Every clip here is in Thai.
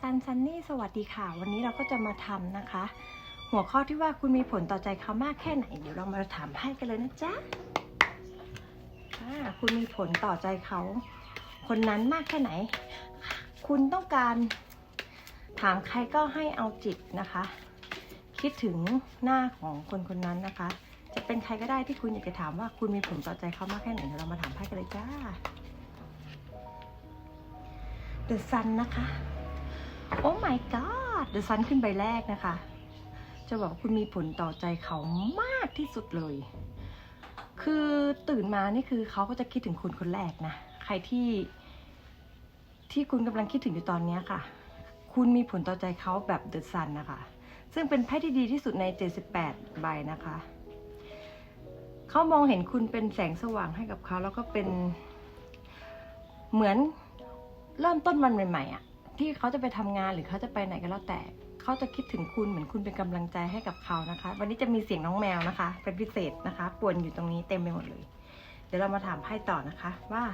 ซันซันนี่สวัสดีค่ะ วันนี้เราก็จะมาทำนะคะ หัวข้อที่ว่าคุณมีผลต่อใจเขามากแค่ไหน เดี๋ยวเรามาถามให้กันเลยนะจ๊ะคุณมีผลต่อใจเขา คนนั้นมากแค่ไหน คุณต้องการ ถามใครก็ให้เอาจิตนะคะ คิดถึงหน้าของคนคนนั้นนะคะ จะเป็นใครก็ได้ที่คุณอยากจะถามว่าคุณมีผลต่อใจเขามากแค่ไหนเดี๋ยวเรามาถามไพ่กันเลยจ้า The Sun นะคะ โอ้ my god The Sun ขึ้นใบแรกนะคะ จะบอกคุณมีผลต่อใจเขามากที่สุดเลย คือตื่นมานี่คือเขาก็จะคิดถึงคุณคนแรกนะ ใครที่ที่คุณกำลังคิดถึงอยู่ตอนนี้ค่ะ คุณมีผลต่อใจเขาแบบ The Sun นะคะ ซึ่งเป็นไพ่ที่ดีที่สุดใน 78 ใบนะคะ เขามองเห็นคุณเป็นแสงสว่างให้กับเขาแล้วก็เป็นเหมือนเริ่มต้นวันใหม่ๆอะ ที่เขาจะไปทำงานหรือเขาจะไปไหนก็แล้วแต่เขาจะคิดถึงคุณเหมือนคุณเป็นกำลังใจให้กับเขานะคะ วันนี้จะมีเสียงน้องแมวนะคะ เป็นพิเศษนะคะ ป่วนอยู่ตรงนี้เต็มไปหมดเลย เดี๋ยวเรามาถามไพ่ต่อนะคะว่า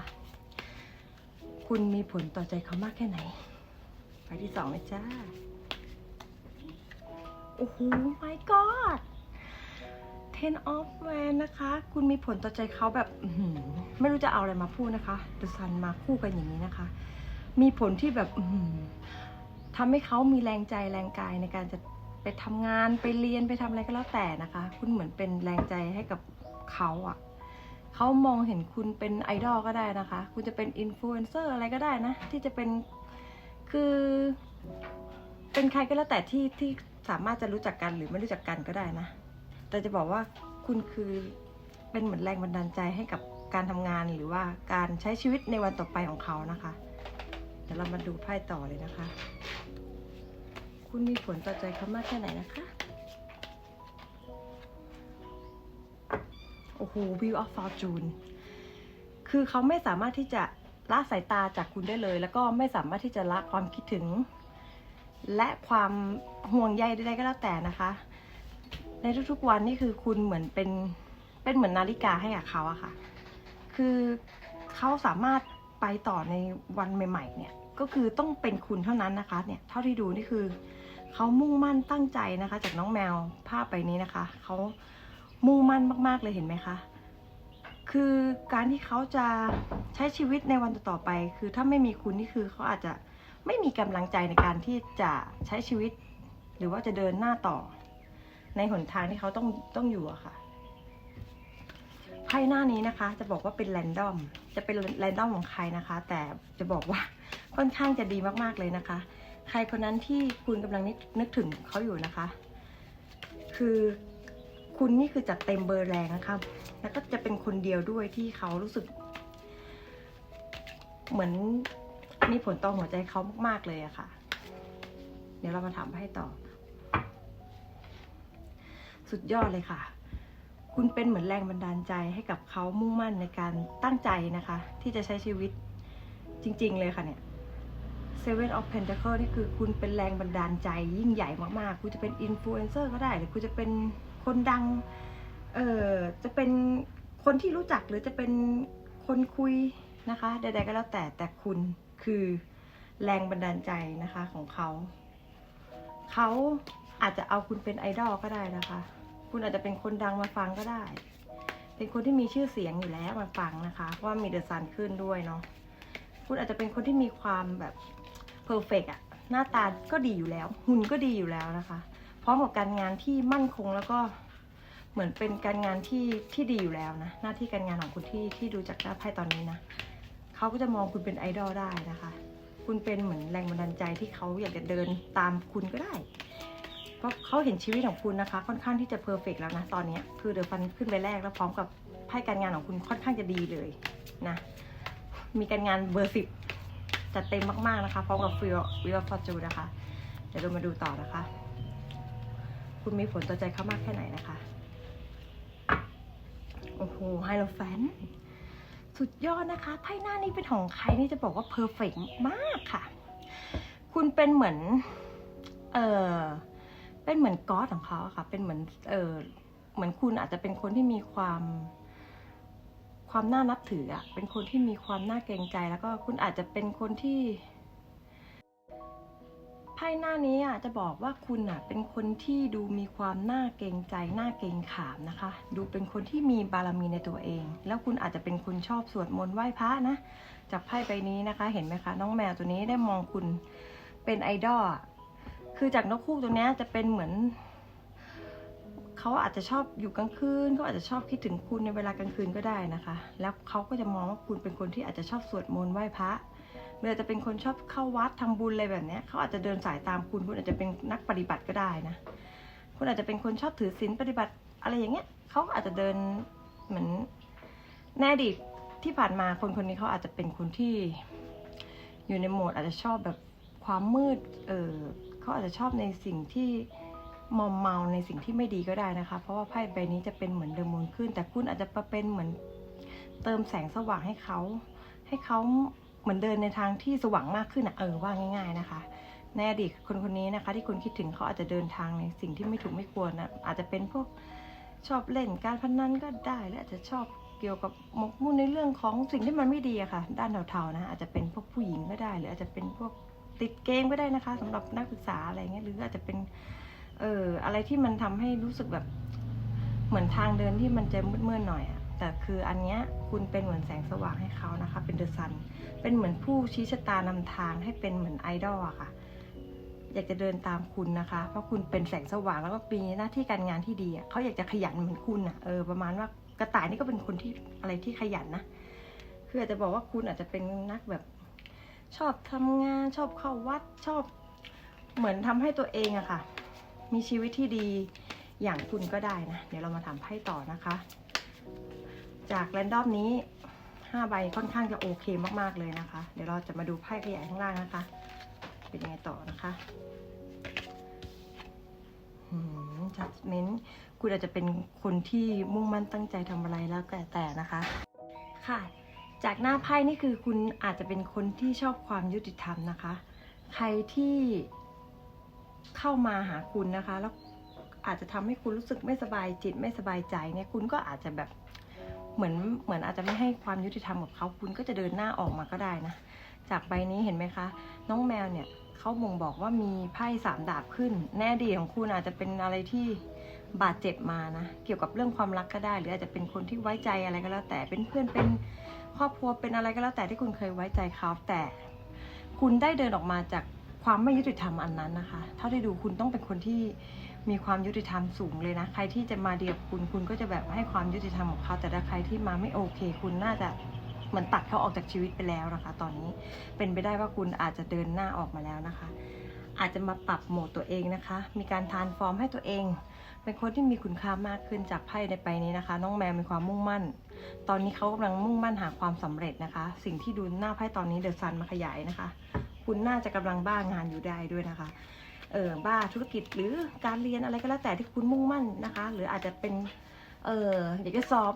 คุณมีผลต่อใจเขามากแค่ไหนไพ่ที่สองเลยจ้าโอ้โห my god ten of man นะคะ คุณมีผลต่อใจเขาแบบไม่รู้จะเอาอะไรมาพูดนะคะ The Sun มาคู่กันอย่างนี้นะคะ มีผลที่แบบทำให้เขามีแรงใจแรงกายในการจะไปทำงานไปเรียนไปทำอะไรก็แล้วแต่นะคะ คุณเหมือนเป็นแรงใจให้กับเขาอะ่ะเขามองเห็นคุณเป็นไอดอลก็ได้นะคะ คุณจะเป็นอินฟลูเอนเซอร์อะไรก็ได้นะ ที่จะเป็นคือ เป็นใครก็แล้วแต่ที่ที่สามารถจะรู้จักกันหรือไม่รู้จักกันก็ได้นะ แต่จะบอกว่าคุณคือเป็นเหมือนแรงบันดาลใจให้กับการทำงานหรือว่าการใช้ชีวิตในวันต่อไปของเขานะคะ ดี๋ยวเรามาดูไพ่ต่อเลยนะคะ คุณมีผลต่อใจเขามากแค่ไหนนะคะ โอ้โห View of Fortune คือเขาไม่สามารถที่จะละสายตาจากคุณได้เลย แล้วก็ไม่สามารถที่จะละความคิดถึง และความห่วงใยใดๆก็แล้วแต่นะคะ ในทุกๆวันนี่คือคุณเหมือนเป็นเป็นเหมือนนาฬิกาให้กับเขาอะค่ะ คือเขาสามารถไปต่อในวันใหม่ ๆ เนี่ย ก็คือต้องเป็นคุณเท่านั้นนะคะเนี่ยเท่าที่ดูนี่คือเขามุ่งมั่นตั้งใจนะคะ จากน้องแมวภาพไปนี้นะคะเขามุ่งมั่นมากๆเลยเห็นไหมคะ คือการที่เขาจะใช้ชีวิตในวันต่อๆไป คือถ้าไม่มีคุณนี่คือเขาอาจจะไม่มีกำลังใจในการที่จะใช้ชีวิต หรือว่าจะเดินหน้าต่อ ในหนทางที่เขาต้องต้องอยู่อะค่ะไพ่หน้านี้นะคะ จะบอกว่าเป็นแรนดอม จะเป็นแรนดอมของใครนะคะ แต่จะบอกว่า ค่อนข้างจะดีมากๆเลยนะคะ ใครคนนั้นที่คุณกำลังนึกถึงเขาอยู่นะคะ คือคุณนี่คือจัดเต็มเบอร์แรงนะคะแล้วก็จะเป็นคนเดียวด้วยที่เขารู้สึก เหมือนมีผลต่อหัวใจเขามาก ๆ เลยอะค่ะ เดี๋ยวเรามาถามไพ่ต่อ สุดยอดเลยค่ะ คุณเป็นเหมือนแรงบันดาลใจให้กับเขามุ่งมั่นในการตั้งใจนะคะ ที่จะใช้ชีวิตจริง ๆ เลยค่ะเนี่ย Seven of Pentacle นี่คือคุณเป็นแรงบันดาลใจยิ่งใหญ่มากๆ คุณจะเป็นอินฟลูเอนเซอร์ก็ได้ หรือคุณจะเป็นคนดัง เอ่อ จะเป็นคนที่รู้จักหรือจะเป็นคนคุยนะคะ ใดๆก็แล้วแต่แต่คุณคือแรงบันดาลใจนะคะของเขา เขาอาจจะเอาคุณเป็นไอดอลก็ได้นะคะ คุณอาจจะเป็นคนดังมาฟังก็ได้ เป็นคนที่มีชื่อเสียงอยู่แล้วมาฟังนะคะ ว่ามีเดอะซันขึ้นด้วยเนาะคุณอาจจะเป็นคนที่มีความแบบ อร์เฟกอะหน้าตาก็ดีอยู่แล้ว หุ่นก็ดีอยู่แล้วนะคะ พร้อมกับการงานที่มั่นคงแล้วก็เหมือนเป็นการงานที่ที่ดีอยู่แล้วนะ หน้าที่การงานของคุณที่ที่ดูจากหน้าไพ่ตอนนี้นะเขาก็จะมองคุณเป็นไอดอลได้นะคะ คุณเป็นเหมือนแรงบันดาลใจที่เขาอยากจะเดินตามคุณก็ได้ เพราะเขาเห็นชีวิตของคุณนะคะ ค่อนข้างที่จะเพอร์เฟกแล้วนะตอนนี้คือเดอะฟันขึ้นไปแรกแล้วพร้อมกับไพ่การงานของคุณค่อนข้างจะดีเลยนะมีการงานเบอร์สิบ จัดเต็มมากๆนะคะพร้อมกับฟิลวิลฟอร์จูนะคะ เดี๋ยวเรามาดูต่อนะคะ คุณมีผลต่อใจเขามากแค่ไหนนะคะ โอ้โหไฮโลแฟน สุดยอดนะคะไพ่หน้านี้เป็นของใครนี่จะบอกว่าเพอร์เฟกมากค่ะ คุณเป็นเหมือน เออเป็นเหมือนก๊อดของเขาอะค่ะ เป็นเหมือน เออเหมือนคุณอาจจะเป็นคนที่มีความ ความน่านับถืออะเป็นคนที่มีความน่าเกรงใจ แล้วก็คุณอาจจะเป็นคนที่ไพ่หน้านี้อะจะบอกว่าคุณอะเป็นคนที่ดูมีความน่าเกรงใจน่าเกรงขามนะคะ ดูเป็นคนที่มีบารมีในตัวเอง แล้วคุณอาจจะเป็นคนชอบสวดมนต์ไหว้พระนะจากไพ่ใบนี้นะคะ เห็นไหมคะน้องแมวตัวนี้ได้มองคุณเป็นไอดอลคือจากนกคู่ตัวนี้จะเป็นเหมือน เขาอาจจะชอบอยู่กลางคืนเขาอาจจะชอบคิดถึงคุณในเวลากลางคืนก็ได้นะคะ แล้วเขาก็จะมองว่าคุณเป็นคนที่อาจจะชอบสวดมนต์ไหว้พระหรืออาจจะเป็นคนชอบเข้าวัดทำบุญอะไรแบบนี้เขาอาจจะเดินสายตามคุณคุณอาจจะเป็นนักปฏิบัติก็ได้นะคุณอาจจะเป็นคนชอบถือศีลปฏิบัติอะไรอย่างเงี้ยเขาอาจจะเดินเหมือนในอดีที่ผ่านมาคนคนนี้เขาอาจจะเป็นคนที่อยู่ในโหมดอาจจะชอบแบบความมืดเออเขาอาจจะชอบในสิ่งที่ มอมเมาในสิ่งที่ไม่ดีก็ได้นะคะ เพราะว่าไพ่ใบนี้จะเป็นเหมือนเดอะมูนขึ้น แต่คุณอาจจะเป็นเหมือนเติมแสงสว่างให้เขา ให้เขาเหมือนเดินในทางที่สว่างมากขึ้นอะเออว่าง่าย ๆนะคะ ในอดีตคนคนนี้นะคะ ที่คุณคิดถึงเขาอาจจะเดินทางในสิ่งที่ไม่ถูกไม่ควรนะอาจจะเป็นพวกชอบเล่นการพนันก็ได้และอาจจะชอบเกี่ยวกับหมกมุ่นในเรื่องของสิ่งที่มันไม่ดีอะค่ะ ด้านเทาๆนะอาจจะเป็นพวกผู้หญิงก็ได้ หรืออาจจะเป็นพวกติดเกมก็ได้นะคะสำหรับนักศึกษาอะไรเงี้ยหรืออาจจะเป็น เออ อะไรที่มันทำให้รู้สึกแบบเหมือนทางเดินที่มันจะมืดๆหน่อยอะแต่คืออันเนี้ยคุณเป็นเหมือนแสงสว่างให้เขานะคะ เป็นเดอะซัน เป็นเหมือนผู้ชี้ชะตานำทางให้เป็นเหมือนไอดอลอะค่ะ อยากจะเดินตามคุณนะคะ เพราะคุณเป็นแสงสว่างแล้วก็มีหน้าที่การงานที่ดีอะเขาอยากจะขยันเหมือนคุณอะเออประมาณว่ากระต่ายนี่ก็เป็นคนที่อะไรที่ขยันนะคืออาจจะบอกว่าคุณอาจจะเป็นนักแบบชอบทำงานชอบเข้าวัดชอบเหมือนทำให้ตัวเองอะค่ะ มีชีวิตที่ดีอย่างคุณก็ได้นะ เดี๋ยวเรามาถามไพ่ต่อนะคะ จากแรนดอมนี้ห้าใบค่อนข้างจะโอเคมากๆเลยนะคะ เดี๋ยวเราจะมาดูไพ่ขยายข้างล่างนะคะ เป็นยังไงต่อนะคะจัดเม้นคุณอาจจะเป็นคนที่มุ่งมั่นตั้งใจทำอะไรแล้วแต่แต่นะคะ ค่ะ จากหน้าไพ่นี่คือคุณอาจจะเป็นคนที่ชอบความยุติธรรมนะคะ ใครที่ เข้ามาหาคุณนะคะ แล้วอาจจะทำให้คุณรู้สึกไม่สบายจิตไม่สบายใจเนี่ยคุณก็อาจจะแบบเหมือนเหมือนอาจจะไม่ให้ความยุติธรรมกับเขาคุณก็จะเดินหน้าออกมาก็ได้นะ จากใบนี้เห็นไหมคะ น้องแมวเนี่ยเขาบ่งบอกว่ามีไพ่สามดาบขึ้น แน่ดีของคุณอาจจะเป็นอะไรที่บาดเจ็บมานะ เกี่ยวกับเรื่องความรักก็ได้ หรืออาจจะเป็นคนที่ไว้ใจอะไรก็แล้วแต่เป็นเพื่อนเป็นครอบครัวเป็นอะไรก็แล้วแต่ที่คุณเคยไว้ใจเขาแต่ คุณได้เดินออกมาจาก ความไม่ยุติธรรมอันนั้นนะคะเท่าที่ดูคุณต้องเป็นคนที่มีความยุติธรรมสูงเลยนะ ใครที่จะมาเดียวกับคุณคุณก็จะแบบให้ความยุติธรรมกับเขาแต่ถ้าใครที่มาไม่โอเค คุณน่าจะเหมือนตัดเขาออกจากชีวิตไปแล้วนะคะ ตอนนี้เป็นไปได้ว่าคุณอาจจะเดินหน้าออกมาแล้วนะคะ อาจจะมาปรับโหมดตัวเองนะคะ มีการทานฟอร์มให้ตัวเอง เป็นคนที่มีคุณค่ามากขึ้นจากไพ่ในไปนี้นะคะ น้องแมวมีความมุ่งมั่น ตอนนี้เขากำลังมุ่งมั่นหาความสำเร็จนะคะ สิ่งที่ดูหน้าไพ่ตอนนี้เดอะซันมาขยายนะคะ คุณน่าจะกำลังบ้างานอยู่ได้ด้วยนะคะเออบ้าธุรกิจหรือการเรียนอะไรก็แล้วแต่ที่คุณมุ่งมั่นนะคะ หรืออาจจะเป็นเอออยากจะสอบ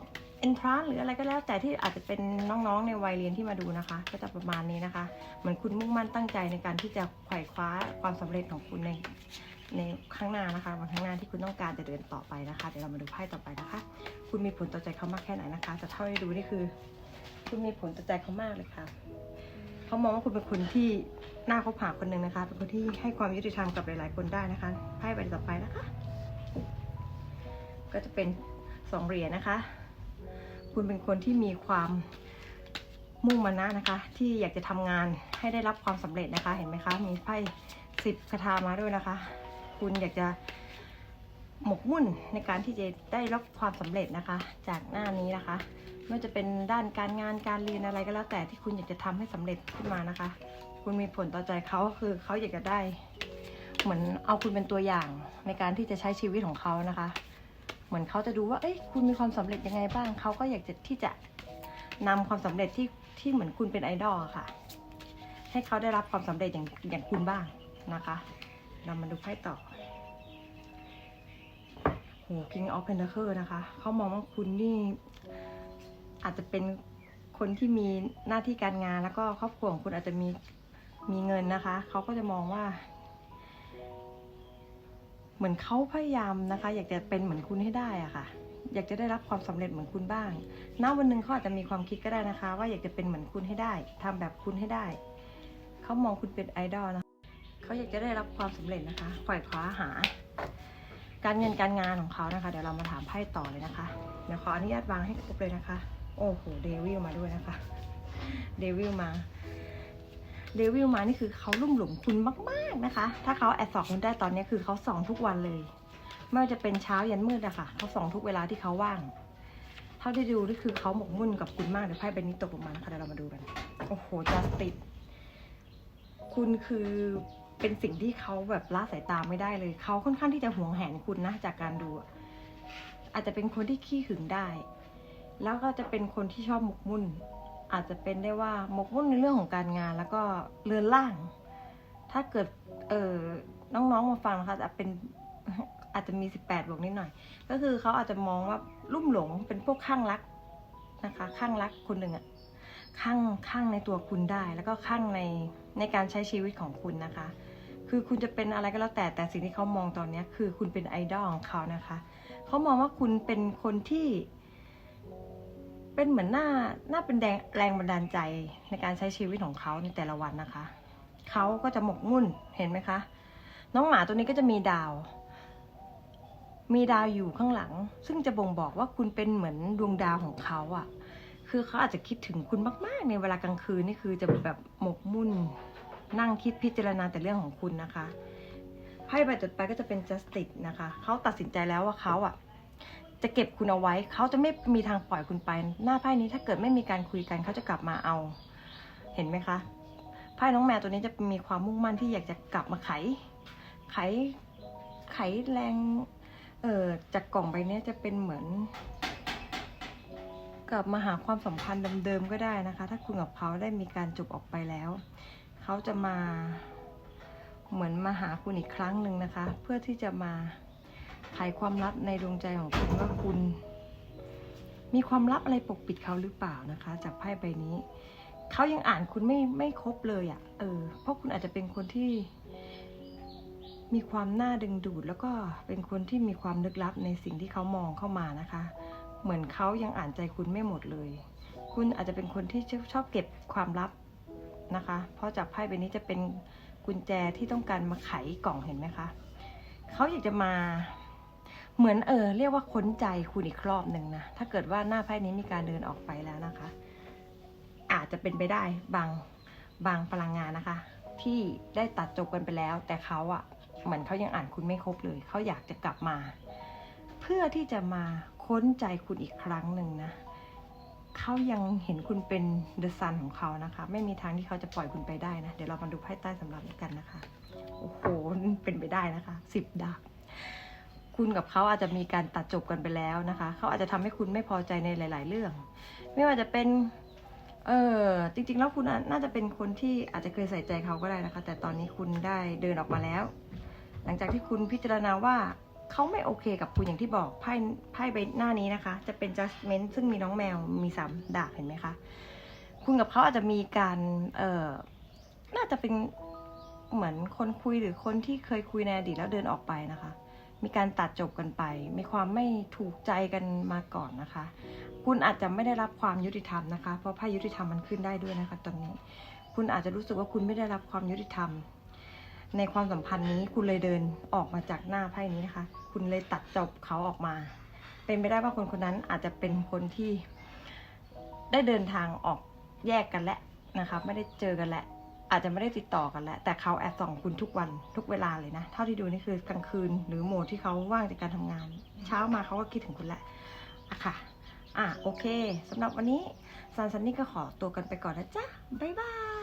entrance หรืออะไรก็แล้ว แต่ที่อาจจะเป็นน้องๆในวัยเรียนที่มาดูนะคะ ก็จะประมาณนี้นะคะเหมือนคุณมุ่งมั่นตั้งใจในการที่จะไขว่คว้าความสำเร็จของคุณในในข้างหน้านะคะวันข้างหน้าที่คุณต้องการจะเดินต่อไปนะคะเดี๋ยวเรามาดูไพ่ต่อไปนะคะ คุณมีผลต่อใจเขามากแค่ไหนนะคะแต่เท่าที่ดูนี่คือ คุณมีผลต่อใจเขามากเลยค่ะเขามองว่าคุณเป็นคนที่ หน่าคบหาคนหนึ่งนะคะ เป็นคนที่ให้ความยุติธรรมกับหลาย ๆ คนได้นะคะไพ่ใบต่อไปนะคะ ก็จะเป็นสองเหรียญนะคะ คุณเป็นคนที่มีความมุ่งมั่นนะนะคะ ที่อยากจะทำงานให้ได้รับความสำเร็จนะคะ เห็นไหมคะ มีไพ่สิบคาถามาด้วยนะคะ คุณอยากจะหมกมุ่นในการที่จะได้รับความสำเร็จนะคะ จากหน้านี้นะคะไม่ว่าจะเป็นด้านการงานการเรียนอะไรก็แล้วแต่ที่คุณอยากจะทำให้สำเร็จขึ้นมานะคะ คุณมีผลต่อใจเขาคือเขาอยากจะได้ เหมือนเอาคุณเป็นตัวอย่างในการที่จะใช้ชีวิตของเขานะคะ เหมือนเขาจะดูว่า เอ้ยคุณมีความสำเร็จยังไงบ้างเขาก็อยากจะที่จะนำความสำเร็จที่ที่เหมือนคุณเป็นไอดอลค่ะ ให้เขาได้รับความสำเร็จอย่างอย่างคุณบ้างนะคะเรามาดูไพ่ต่อโห King of Pentacle นะคะ เขามองว่าคุณนี่อาจจะเป็นคนที่มีหน้าที่การงานแล้วก็ครอบครัวของคุณอาจจะมี มีเงินนะคะ เขาก็จะมองว่า เหมือนเขาพยายามนะคะ อยากจะเป็นเหมือนคุณให้ได้อะค่ะ อยากจะได้รับความสำเร็จเหมือนคุณบ้างณวันหนึ่งเขาอาจจะมีความคิดก็ได้นะคะ ว่าอยากจะเป็นเหมือนคุณให้ได้ทำแบบคุณให้ได้ เขามองคุณเป็นไอดอลนะเขาอยากจะได้รับความสำเร็จนะคะขวายคว้าหา การเงินการงานของเขานะคะ เดี๋ยวเรามาถามไพ่ต่อเลยนะคะ เดี๋ยวขออนุญาตวางให้ครบเลยนะคะ โอ้โห เดวิลมาด้วยนะคะ เดวิลมา เดวิลมานี่คือเขาลุ่มหลงคุณมาก ๆนะคะ ถ้าเขาแอดสอบคุณได้ตอนนี้คือเขาส่องทุกวันเลย ไม่ว่าจะเป็นเช้ายันมืดอะค่ะเขาส่องทุกเวลาที่เขาว่าง เท่าที่ดูนี่คือเขาหมกมุ่นกับคุณมากเดี๋ยวไพ่ใบนี้ตกลงมานะคะเดี๋ยวเรามาดูกัน โอ้โหจัสติด คุณคือเป็นสิ่งที่เขาแบบละสายตาไม่ได้เลย เขาค่อนข้างที่จะหวงแหนคุณนะจากการดูอาจจะเป็นคนที่ขี้หึงได้ แล้วก็จะเป็นคนที่ชอบหมกมุ่น อาจจะเป็นได้ว่าหมกมุ่นในเรื่องของการงาน แล้วก็เรือนล่าง ถ้าเกิดเออน้องๆมาฟังนะคะจะเป็นอาจจะมีสิบแปดบวกนิดหน่อย ก็คือเขาอาจจะมองว่าลุ่มหลงเป็นพวกข้างรักนะคะข้างรักคนหนึ่งอะข้างข้างในตัวคุณได้ แล้วก็ข้างในในการใช้ชีวิตของคุณนะคะ คือคุณจะเป็นอะไรก็แล้วแต่แต่สิ่งที่เขามองตอนนี้คือคุณเป็นไอดอลของเขานะคะเขามองว่าคุณเป็นคนที่ เป็นเหมือนหน้าหน้าเป็นแรงแรงบันดาลใจในการใช้ชีวิตของเขาในแต่ละวันนะคะ เขาก็จะหมกมุ่นเห็นไหมคะ น้องหมาตัวนี้ก็จะมีดาว มีดาวอยู่ข้างหลัง ซึ่งจะบ่งบอกว่าคุณเป็นเหมือนดวงดาวของเขาอะ่ะ คือเขาอาจจะคิดถึงคุณมากๆ ในเวลากลางคืนนี่คือจะแบบหมกมุ่นนั่งคิดพิจารณาแต่เรื่องของคุณนะคะไพ่ใบต่อไปก็จะเป็น justice นะคะ เขาตัดสินใจแล้วว่าเขาอะ จะเก็บคุณเอาไว้ เขาจะไม่มีทางปล่อยคุณไป หน้าไพ่นี้ถ้าเกิดไม่มีการคุยกันเขาจะกลับมาเอา เห็นไหมคะไพ่น้องแมวตัวนี้จะมีความมุ่งมั่นที่อยากจะกลับมาไข ไข ไขแรง เออจากกล่องใบเนี้ยจะเป็นเหมือน กลับมาหาความสัมพันธ์เดิมๆก็ได้นะคะ ถ้าคุณกับเขาได้มีการจบออกไปแล้ว เขาจะมาเหมือนมาหาคุณอีกครั้งหนึ่งนะคะ เพื่อที่จะมา ไขความลับในดวงใจของคุณว่าคุณ มีความลับอะไรปกปิดเขาหรือเปล่านะคะ จากไพ่ใบนี้เขายังอ่านคุณไม่ไม่ครบเลยอะ่ะ เออ เพราะคุณอาจจะเป็นคนที่ มีความน่าดึงดูด แล้วก็เป็นคนที่มีความลึกลับในสิ่งที่เขามองเข้ามานะคะ เหมือนเขายังอ่านใจคุณไม่หมดเลย คุณอาจจะเป็นคนที่ชอบเก็บความลับนะคะ เพราะจากไพ่ใบนี้จะเป็นกุญแจที่ต้องการมาไขกล่องเห็นไหมคะ เขาอยากจะมา เหมือนเออเรียกว่าค้นใจคุณอีกรอบหนึ่งนะ ถ้าเกิดว่าหน้าไพ่นี้มีการเดินออกไปแล้วนะคะ อาจจะเป็นไปได้บางบางพลังงานนะคะ ที่ได้ตัดจบกันไปแล้ว แต่เขาอะเหมือนเขายังอ่านคุณไม่ครบเลย เขาอยากจะกลับมา เพื่อที่จะมาค้นใจคุณอีกครั้งหนึ่งนะเขายังเห็นคุณเป็นเดอะซันของเขานะคะ ไม่มีทางที่เขาจะปล่อยคุณไปได้นะ เดี๋ยวเรามาดูไพ่ใต้สำหรับกันนะคะ โอ้โห เป็นไปได้นะคะสิบดาบ คุณกับเขาอาจจะมีการตัดจบกันไปแล้วนะคะ เขาอาจจะทำให้คุณไม่พอใจในหลาย ๆ เรื่อง ไม่ว่าจะเป็น เออจริง ๆ แล้วคุณน่าจะเป็นคนที่อาจจะเคยใส่ใจเขาก็ได้นะคะ แต่ตอนนี้คุณได้เดินออกมาแล้ว หลังจากที่คุณพิจารณาว่าเขาไม่โอเคกับคุณอย่างที่บอกไพ่ไพ่ใบหน้านี้นะคะ จะเป็น judgment ซึ่งมีน้องแมวมีสามดาบเห็นไหมคะ คุณกับเขาอาจจะมีการเออน่าจะเป็นเหมือนคนคุยหรือคนที่เคยคุยในอดีตแล้วเดินออกไปนะคะ มีการตัดจบกันไป มีความไม่ถูกใจกันมาก่อนนะคะ คุณอาจจะไม่ได้รับความยุติธรรมนะคะ เพราะไพ่ยุติธรรมมันขึ้นได้ด้วยนะคะตอนนี้ คุณอาจจะรู้สึกว่าคุณไม่ได้รับความยุติธรรม ในความสัมพันธ์นี้คุณเลยเดินออกมาจากหน้าไพ่นี้นะคะ คุณเลยตัดจบเขาออกมา เป็นไปได้ว่าคนคนนั้นอาจจะเป็นคนที่ ได้เดินทางออกแยกกันแล้วนะคะ ไม่ได้เจอกันแล้ว อาจจะไม่ได้ติดต่อกันแล้ว แต่เขาแอบส่องคุณทุกวันทุกเวลาเลยนะ เท่าที่ดูนี่คือกลางคืน หรือโหมดที่เขาว่างจากการทำงาน เช้ามาเขาก็คิดถึงคุณแหละอะค่ะ อะโอเคสำหรับวันนี้ซันซันนี่ก็ขอตัวกันไปก่อนนะจ๊ะ บ๊ายบาย